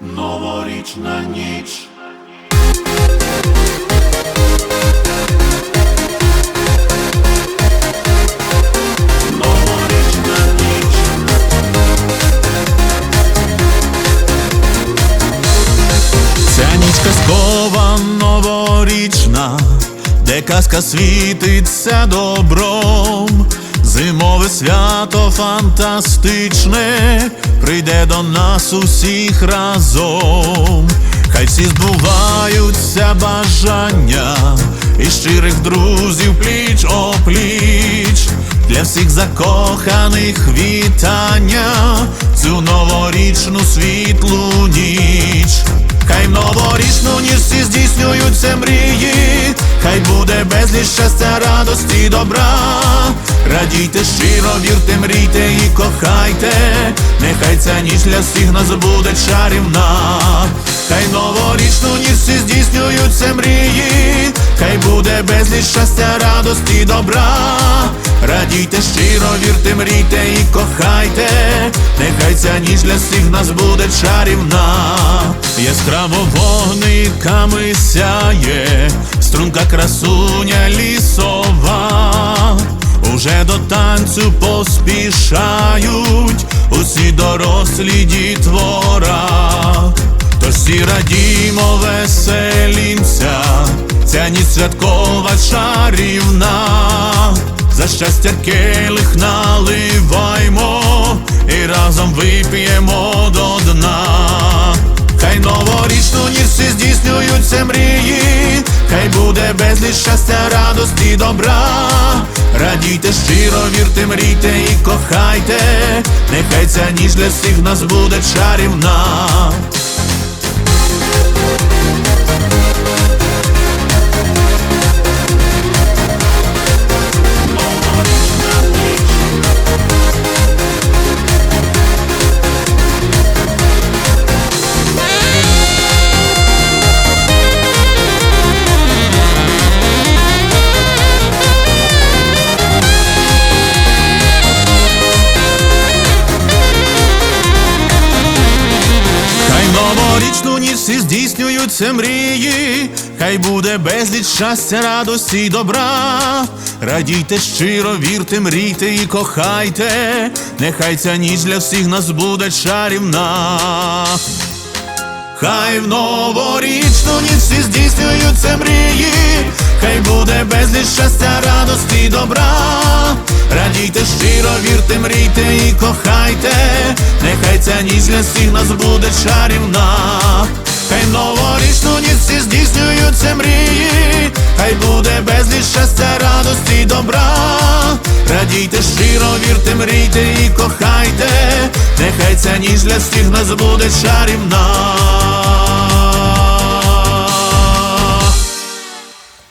Новорічна ніч. Казкова новорічна, де казка світиться добром, зимове свято фантастичне прийде до нас усіх разом. Хай всі збуваються бажання і щирих друзів пліч опліч. Для всіх закоханих вітання цю новорічну світлу ніч. Хай новорічну ніч всі здійснюються мрії, безліч щастя, радості, добра. Радійте щиро, вірте, мрійте і кохайте, нехай ця ніч для всіх нас буде чарівна. Хай новорічну ніч всі здійснюються мрії, хай буде безліч щастя, радості, добра. Радійте щиро, вірте, мрійте і кохайте, нехай ця ніч для всіх нас буде чарівна. Яскраво вогниками сяє, струнка красуня лісова. Уже до танцю поспішають усі дорослі дітвора. Тож всі радімо, веселімся, ця ніч святкова чарівна. За щастя келих наливаймо і разом вип'ємо безліч щастя, радості, добра. Радійте щиро, вірте, мрійте і кохайте, нехай ця ніч для всіх нас буде чарівна. Новорічну ніч всі здійснюються мрії, хай буде безліч щастя, радості й добра. Радійте щиро, вірте, мрійте і кохайте, нехай ця ніч для всіх нас буде чарівна. Хай в новорічну ніч всі здійснюються мрії, хай буде безліч щастя, радості добра. Радійте щиро, вірте, мрійте і кохайте, нехай ця ніч для всіх нас буде чарівна. Хай новорічну ніч всі здійснюються мрії, хай буде безліч щастя, радості добра. Радійте щиро, вірте, мрійте і кохайте, нехай ця ніч для всіх нас буде чарівна.